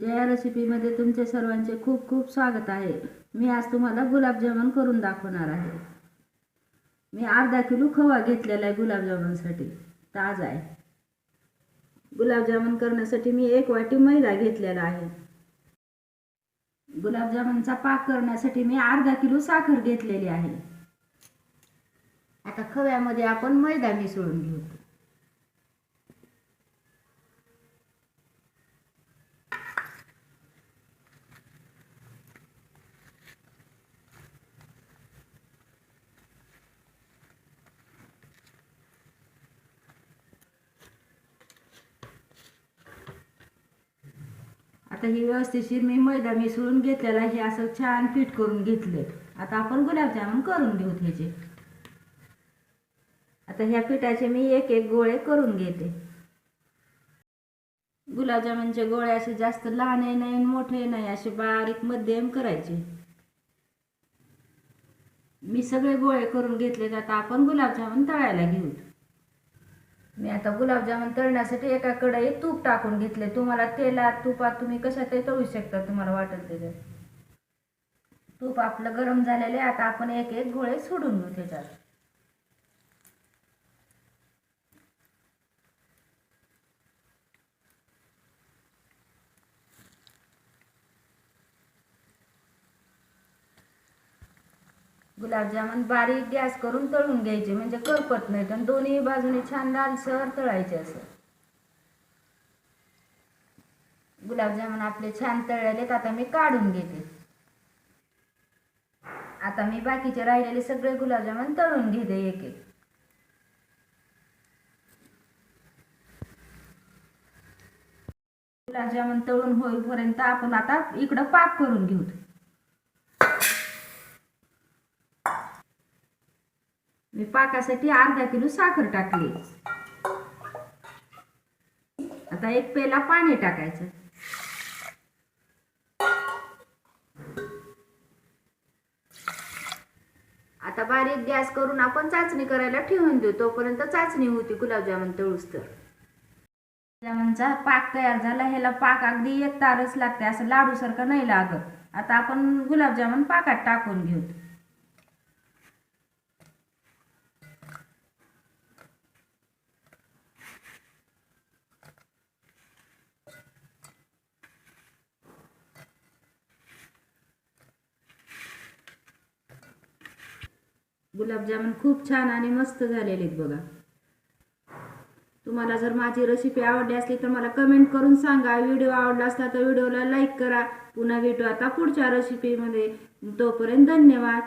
जया रेसिपीमध्ये तुमचे सर्वांचे खूप खूप स्वागत आहे. मी आज तुम्हाला गुलाबजामुन करून दाखवणार आहे. मी अर्धा किलो खवा घेतलेला आहे गुलाबजामुनसाठी. ताजा आहे. गुलाबजामुन करण्यासाठी मी एक वाटी मैदा घेतलेला आहे. गुलाबजामुनचा पाक करण्यासाठी मी अर्धा किलो साखर घेतलेली आहे. आता खव्यामध्ये आपण मैदा मिसळून घेऊ. आता ही व्यवस्थितशीर मी मैदा मिसळून घेतलेला हे असं छान पीठ करून घेतले आता आपण गुलाबजामुन करून घेऊ ह्याचे आता ह्या पिठाचे मी एक एक गोळे करून घेते. गुलाबजामुनचे गोळे असे जास्त लहान नाही आणि मोठे नाही असे बारीक मध्यम करायचे. मी सगळे गोळे करून घेतले आता आपण गुलाबजामुन तळायला घेऊ. मी आता गुलाबजामुन तळण्यासाठी एका कढईत तूप टाकून घेतले. तुम्हाला तेलात तुपात तुम्ही कशातही तळू शकता तुम्हाला वाटेल त्याच्यात तूप आपलं गरम झालेले आता आपण एक एक गोळे सोडून घेऊ त्याच्यात. गुलाबजामुन बारीक गॅस करून तळून घ्यायचे म्हणजे करपत नाहीत. आणि दोन्ही बाजूने छान लालसर तळायचे असं. गुलाबजामुन आपले छान तळलेत आता मी काढून घेते. आता मी बाकीचे राहिलेले सगळे गुलाबजामुन तळून घेते एक एक. गुलाबजामुन तळून होईपर्यंत आपण आता इकडं पाक करून घेऊ. मी पाकासाठी अर्धा किलो साखर टाकली. आता एक पेला पाणी टाकायचं. आता बारीक गॅस करून आपण चाचणी करायला ठेवून देऊ. तोपर्यंत चाचणी होती गुलाबजामुन तळूस तर गुलाबजामुनचा पाक तयार झाला. ह्याला पाक अगदी एक तारच लागते. असं लाडूसारखं नाही लागत. आता आपण गुलाबजामुन पाकात टाकून घेऊ. गुलाबजामुन खूप छान आणि मस्त झालेले आहेत बघा. तुम्हाला जर माझी रेसिपी आवडली असली तर मला कमेंट करून सांगा. व्हिडिओ आवडला असला तर व्हिडिओला लाईक करा. पुन्हा भेटू आता पुढच्या रेसिपीमध्ये तोपर्यंत धन्यवाद.